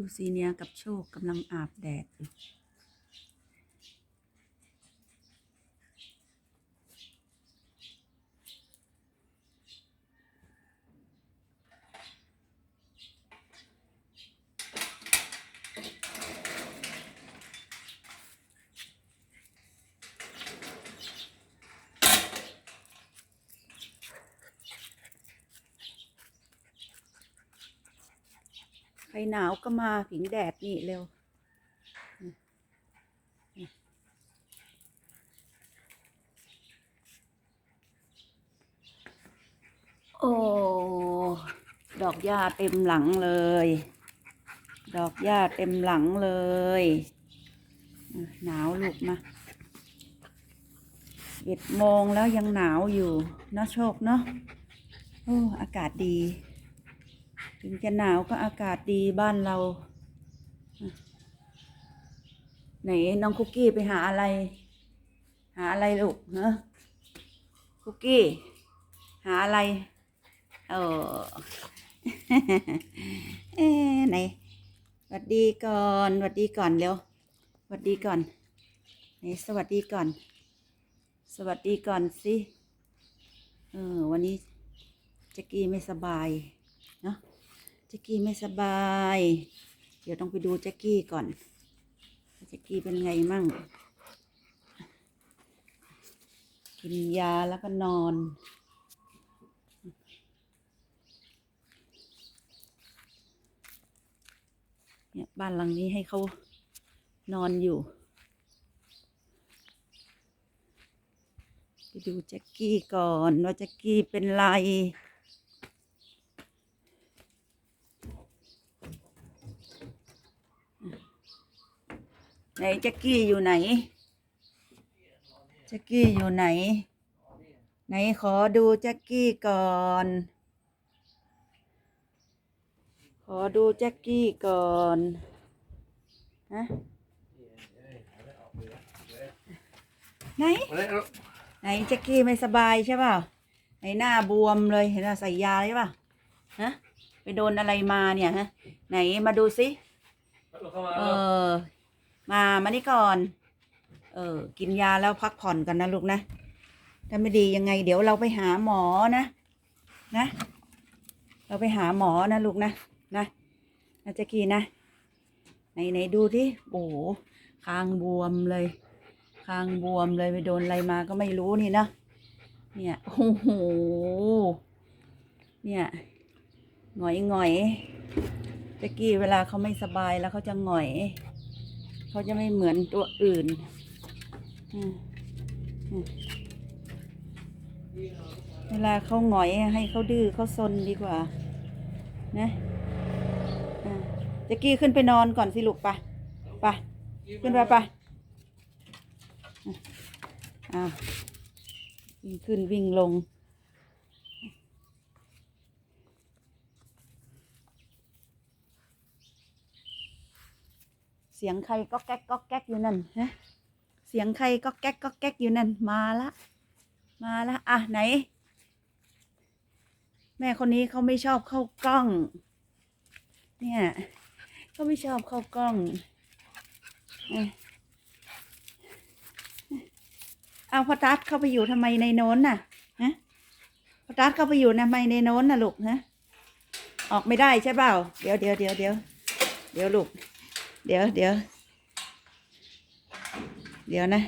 ดูซีเนียกับโชคกำลังอาบแดดอยู่ ใครหนาวก็มาผิงแดดนี่เร็ว โอ้ ดอกหญ้าเต็มหลังเลย ดอกหญ้าเต็มหลังเลย หนาวลูกมาเอ็ดโมงแล้วยังหนาวอยู่นาะโชคเนาะโอ้อากาศดี ถึงจะหนาวก็อากาศดีบ้านเรา ไหนน้องคุกกี้ไปหาอะไร หาอะไรลูกเนอะคุกกี้ หาอะไรเออเอ๊ไหนสวัสดีก่อนสวัสดีก่อนเร็วสวัสดีก่อนไหนสวัสดีก่อน สวัสดีก่อนสิเออวันนี้จ็กกี้ไม่สบายเนาะ แจ็กกี้ไม่สบาย เดี๋ยวต้องไปดูแจ็กกี้ก่อนแจ็กกี้เป็นไงมั่ง กินยาแล้วก็นอน เนี่ยบ้านหลังนี้ให้เขานอนอยู่ ไปดูแจ็กกี้ก่อนว่าแจ็กกี้เป็นไร ไหนแจ็กกี้อยู่ไหนแจ็กกี้อยู่ไหน ไหนขอดูแจ็กกี้ก่อน ขอดูแจ็กกี้ก่อนฮะไหนมาเลยเอาไหนแจ็กกี้ไม่สบายใช่เปล่าไหนหน้าบวมเลยเห็นว่าใส่ยาใช่เปล่าฮะไปโดนอะไรมาเนี่ยฮะไหนมาดูสิเอาเข้ามาเอเอาอ มามานี่ก่อน เออ กินยาแล้วพักผ่อนกันนะลูกนะ ถ้าไม่ดียังไง เดี๋ยวเราไปหาหมอนะ นะ เราไปหาหมอนะลูกนะ นะนะจ๊กกี้นะ ไหนไหนดูที่โอ้โหคางบวมเลย คางบวมเลยไปโดนอะไรมาก็ไม่รู้นี่นะ เนี่ย โอ้โห เนี่ยหงอยหงอยแจ๊กกี้เวลาเขาไม่สบายแล้วเขาจะหงอย เขาจะไม่เหมือนตัวอื่นเวลาเขาหงอยให้เขาดื้อเขาซนดีกว่า นะจ๊กกี้ขึ้นไปนอนก่อนสิลูกไปะปะขึ้นไปไปะอ่าวิ่งขึ้นวิ่งลง เสียงใครก็แก๊กก็แก๊กอยู่นั่นฮะเสียงใครก็แก๊กก็แก๊กอยู่นั่นมาละ มาละอะไหน แม่คนนี้เขาไม่ชอบเข้ากล้อง เนี่ยเขาไม่ชอบเข้ากล้องเอาพอตัดเข้าไปอยู่ทำไมในโน้นน่ะฮะพอตัดเข้าไปอยู่ทำไมในโน้นน่ะลูกฮะออกไม่ได้ใช่เปล่าเดี๋ยวเดี๋ยวเดี๋ยวเดี๋ยวเดี๋ยวลูก เดี๋ยวเดี๋ยวเดี๋ยวนะ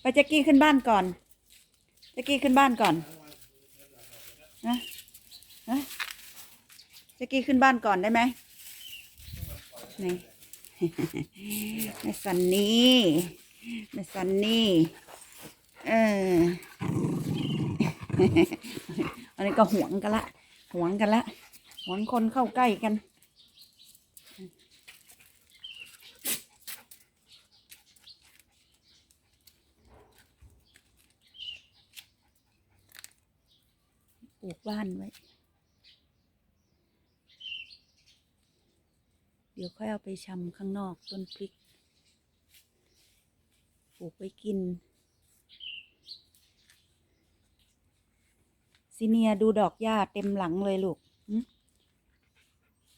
ไปแจ็กกี้ขึ้นบ้านก่อนแจ็กกี้ขึ้นบ้านก่อนนะนะแจ็กกี้ขึ้นบ้านก่อนได้ไหมนี่แม่สันนี่แม่สันนี่เอออันนี้ก็หวงกันละ หวงกันละหวงคนเข้าใกล้กัน ปลูกบ้านไว้ เดี๋ยวค่อยเอาไปชำข้างนอกต้นพริก ปลูกไว้กิน ซีเนียดูดอกหญ้าเต็มหลังเลยลูกหึ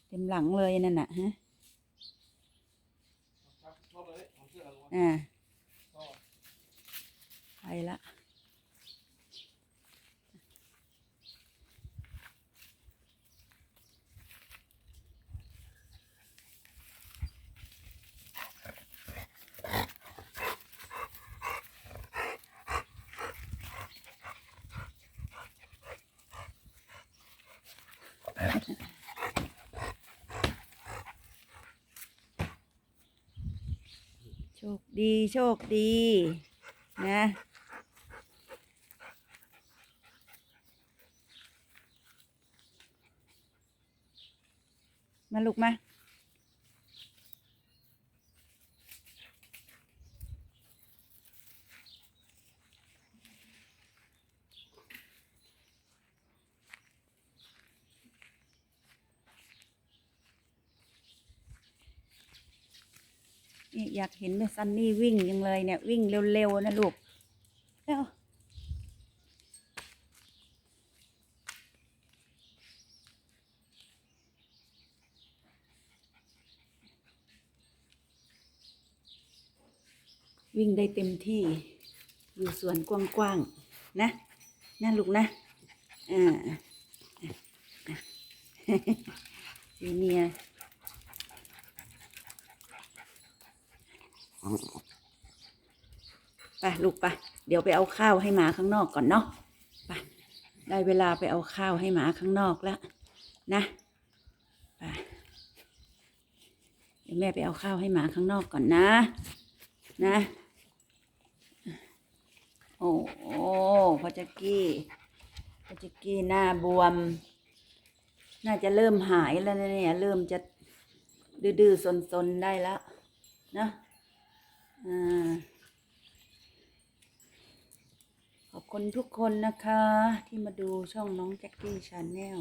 เต็มหลังเลยนั่นน่ะฮะครับชอบเลยของเสื้อลุงอ่าชอบไปละ โชคดีโชคดีนะมาลูกมา นี่อยากเห็นแม่ซันนี่วิ่งยังเลยเนี่ย วิ่งเร็วๆนะลูกเอ้าวิ่งได้เต็มที่อยู่สวนกว้างๆ นะ นะลูกนะ อ่า เนีย ไปลูกไปเดี๋ยวไปเอาข้าวให้หมาข้างนอกก่อนเนาะไปได้เวลาไปเอาข้าวให้หมาข้างนอกแล้วนะไปเดี๋ยวแม่ไปเอาข้าวให้หมาข้างนอกก่อนนะ นะ โอ้โอ้พ่อจักกี้พอจักกี้หน้าบวม น่าจะเริ่มหายแล้วเนี่ย เริ่มจะดื้อๆซนๆได้แล้วนะ ขอบคุณทุกคนนะคะ ที่มาดูช่องน้องแจ็คกี้ชาแนล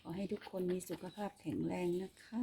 ขอให้ทุกคนมีสุขภาพแข็งแรงนะคะ